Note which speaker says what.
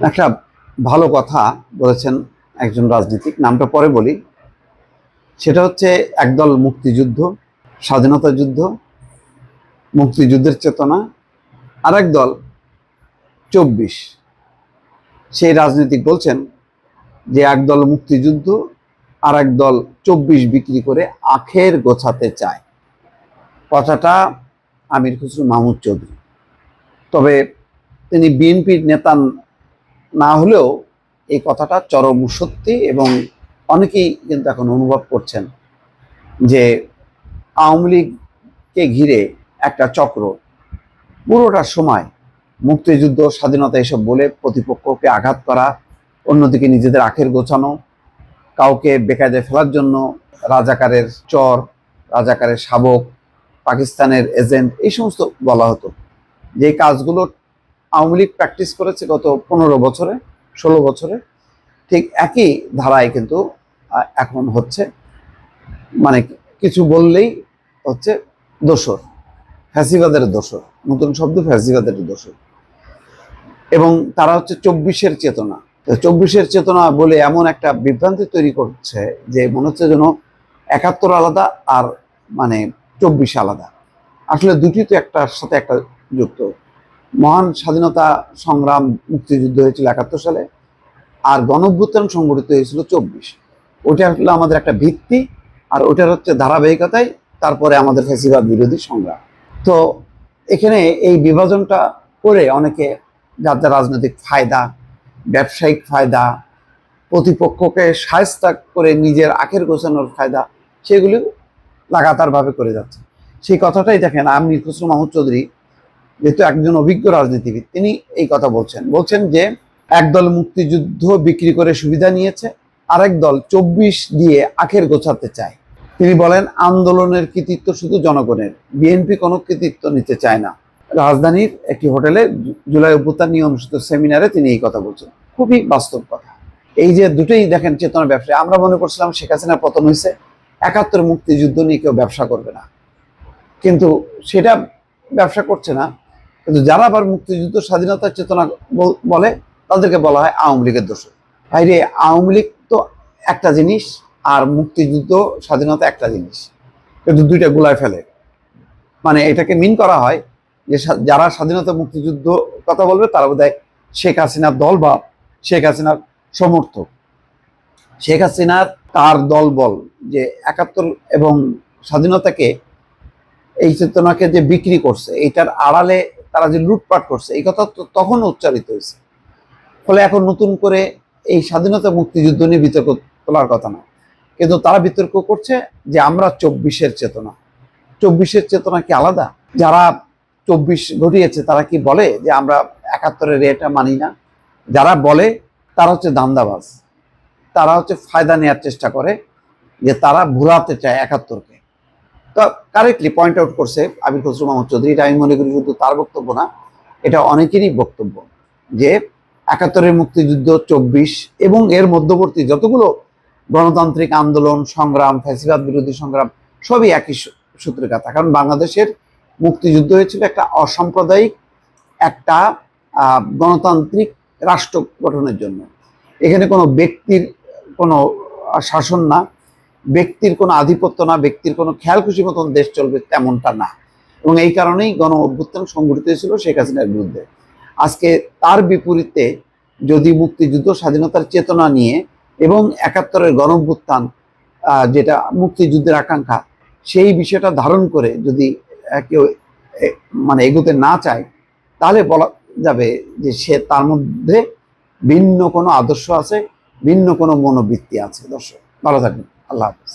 Speaker 1: একটা ভালো কথা বলেছেন একজন রাজনীতিক, নামটা পরে বলি। সেটা হচ্ছে একদল মুক্তিযুদ্ধ, স্বাধীনতা যুদ্ধ, মুক্তিযুদ্ধের চেতনা আর একদল চব্বিশ। সেই রাজনীতিক বলছেন যে একদল মুক্তিযুদ্ধ আর একদল চব্বিশ বিক্রি করে আখের গোছাতে চায়। কথাটা আমির খুসরু মাহমুদ চৌধুরী। তবে তিনি বিএনপির নেতা না হলেও এই কথাটা চরম সত্যি এবং অনেকেই কিন্তু এখন অনুভব করছেন যে আওয়ামী লীগকে ঘিরে একটা চক্র। পুরোটা সময় মুক্তিযুদ্ধ, স্বাধীনতা এসব বলে প্রতিপক্ষকে আঘাত করা, অন্যদিকে নিজেদের আখের গোছানো, কাউকে বেকায়দে ফেলার জন্য রাজাকারের চর, রাজাকারের শাবক, পাকিস্তানের এজেন্ট, এই সমস্ত বলা হতো। যে কাজগুলো আওয়ামী লীগ প্র্যাকটিস করেছে গত পনেরো বছরে, ষোলো বছরে। ঠিক একই ধারায় কিন্তু এখন হচ্ছে মানে কিছু বললেই হচ্ছে দোষর ফ্যাসিবাদের দোষর নতুন শব্দ ফ্যাসিবাদের দোষর এবং তারা হচ্ছে চব্বিশের চেতনা। চব্বিশের চেতনা বলে এমন একটা বিভ্রান্তি তৈরি করছে যে মনে হচ্ছে যেন একাত্তর আলাদা আর মানে চব্বিশ আলাদা। আসলে দুটি তো একটার সাথে একটা যুক্ত। মহান স্বাধীনতা সংগ্রাম মুক্তিযুদ্ধ হয়েছিল একাত্তর সালে, আর গণভ্যুত্থান সংগঠিত হয়েছিল চব্বিশ। ওটা হলো আমাদের একটা ভিত্তি, আর ওটার হচ্ছে ধারাবাহিকতায় তারপরে আমাদের ফেসিবাদ বিরোধী সংগ্রাম। তো এখানে এই বিভাজনটা করে অনেকে যার যার রাজনৈতিক ফায়দা, ব্যবসায়িক ফায়দা, প্রতিপক্ষকে সায়স্তা করে নিজের আখের গোছানোর ফায়দা সেগুলি লাগাতারভাবে করে যাচ্ছে। সেই কথাটাই দেখেন আমি খুসরু মাহমুদ চৌধুরী যেহেতু একজন অভিজ্ঞ রাজনীতিবিদ, তিনি এই কথা বলছেন। বলছেন যে একদল মুক্তিযুদ্ধ বিক্রি করে সুবিধা নিয়েছে, আরেক দল চব্বিশ দিয়ে আখের গোছাতে চায়। তিনি বলেন, আন্দোলনের কৃতিত্ব শুধু জনগণের, বিএনপি কোনো কৃতিত্ব নিতে চায় না। রাজধানীর একটি হোটেলে জুলাই অভ্যুত্থান নিয়ে অনুষ্ঠিত সেমিনারে তিনি এই কথা বলছেন। খুবই বাস্তব কথা। এই যে দুটোই দেখেন চেতনা ব্যবসায়, আমরা মনে করছিলাম শেখ হাসিনা পতন হয়েছে, একাত্তর মুক্তিযুদ্ধ নিয়ে কেউ ব্যবসা করবে না। কিন্তু সেটা ব্যবসা করছে না কিন্তু যারা আবার মুক্তিযুদ্ধ স্বাধীনতার চেতনা বলে তাদেরকে বলা হয় আওয়ামী লীগের দোষ বাইরে আওয়ামী লীগ তো একটা জিনিস আর মুক্তিযুদ্ধ, স্বাধীনতা একটা জিনিস। কিন্তু দুইটা গুলায় ফেলে। মানে এটাকে মিন করা হয় যে যারা স্বাধীনতা মুক্তিযুদ্ধ কথা বলবে, তারা বোধ শেখ হাসিনার দল বা শেখ হাসিনার সমর্থক। শেখ হাসিনার তার দল বল যে একাত্তর এবং স্বাধীনতাকে, এই চেতনাকে যে বিক্রি করছে এইটার আড়ালে তারা যে লুটপাট করছে, এই কথা তখন উচ্চারিত হয়েছে। ফলে এখন নতুন করে এই স্বাধীনতা মুক্তিযুদ্ধ নিয়ে বিতর্ক তোলার কথা না। কিন্তু তারা বিতর্ক করছে যে আমরা চব্বিশের চেতনা। চব্বিশের চেতনা কি আলাদা? যারা চব্বিশ ঘটিয়েছে, তারা কি বলে যে আমরা একাত্তরের এটা মানি না? যারা বলে, তারা হচ্ছে দান্দাবাজ তারা হচ্ছে ফায়দা নেওয়ার চেষ্টা করে যে তারা ভুলাতে চায় একাত্তরকে। তো কারেক্টলি পয়েন্ট আউট করছে আবির খসরু মাহমুদ চৌধুরী, এটা আমি মনে করি শুধু তার বক্তব্য না, এটা অনেকেরই বক্তব্য যে একাত্তরের মুক্তিযুদ্ধ চব্বিশ এবং এর মধ্যবর্তী যতগুলো গণতান্ত্রিক আন্দোলন, সংগ্রাম, ফ্যাসিবাদ বিরোধী সংগ্রাম, সবই একই সূত্রে কথা। কারণ বাংলাদেশের মুক্তিযুদ্ধ হয়েছিল একটা অসাম্প্রদায়িক, একটা গণতান্ত্রিক রাষ্ট্র গঠনের জন্য। এখানে কোনো ব্যক্তির কোনো শাসন না ব্যক্তির কোনো আধিপত্য না, ব্যক্তির কোনো খেয়াল খুশি মতন দেশ চলবে তেমনটা না। এবং এই কারণেই গণ অভ্যুত্থান সংঘটিত হয়েছিল শেখ হাসিনার বিরুদ্ধে। আজকে তার বিপরীতে যদি মুক্তিযুদ্ধ স্বাধীনতার চেতনা নিয়ে এবং একাত্তরের গণ অভ্যুত্থান যেটা মুক্তিযুদ্ধের আকাঙ্ক্ষা, সেই বিষয়টা ধারণ করে যদি কেউ মানে এগোতে না চায়, তাহলে বলা যাবে যে সে তার মধ্যে ভিন্ন কোনো আদর্শ আছে, ভিন্ন কোনো মনোবৃত্তি আছে। দর্শক, ভালো থাকবেন। আল্লাহ হাফিজ